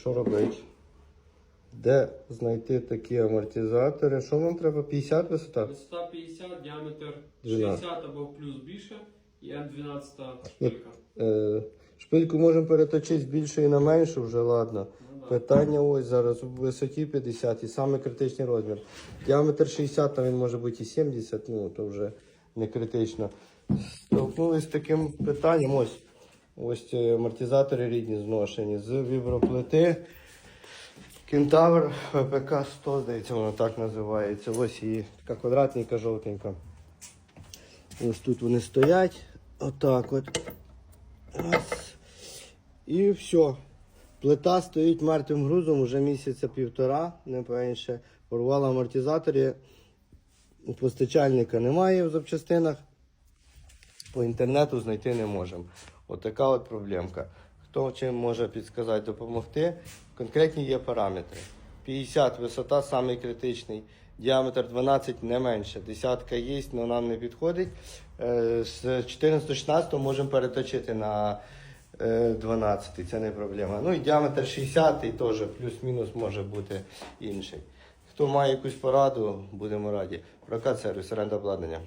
Що робити? Де знайти такі амортизатори? Що вам треба? 50 висота? Висота 50, діаметр 60 або плюс більше і М12 шпилька. Е, шпильку можемо переточити з більшої на меншу, вже ладно. Ну, да. Питання ось зараз у висоті 50 і саме критичний розмір. Діаметр 60, там він може бути і 70, ну то вже не критично. Столкнулися з таким питанням. Ось ось ці амортизатори рідні зношені з віброплити. Кентавр ВПК 100, здається, воно так називається. Ось її така квадратненька жовтенька. Ось тут вони стоять. Отак от. Раз. І все. Плита стоїть мертвим грузом вже місяця півтора, не менше. Порвала амортизаторі. Постачальника немає в запчастинах. По інтернету знайти не можемо. Отака от проблемка. Хто чим може підказати, допомогти? Конкретні є параметри. 50 висота, самий критичний. Діаметр 12 не менше. Десятка є, але нам не підходить. Е, З 14-16 можемо переточити на е, 12, це не проблема. Ну і діаметр 60 теж плюс-мінус може бути інший. Хто має якусь пораду, будемо раді. Прокат сервіс, оренда обладнання.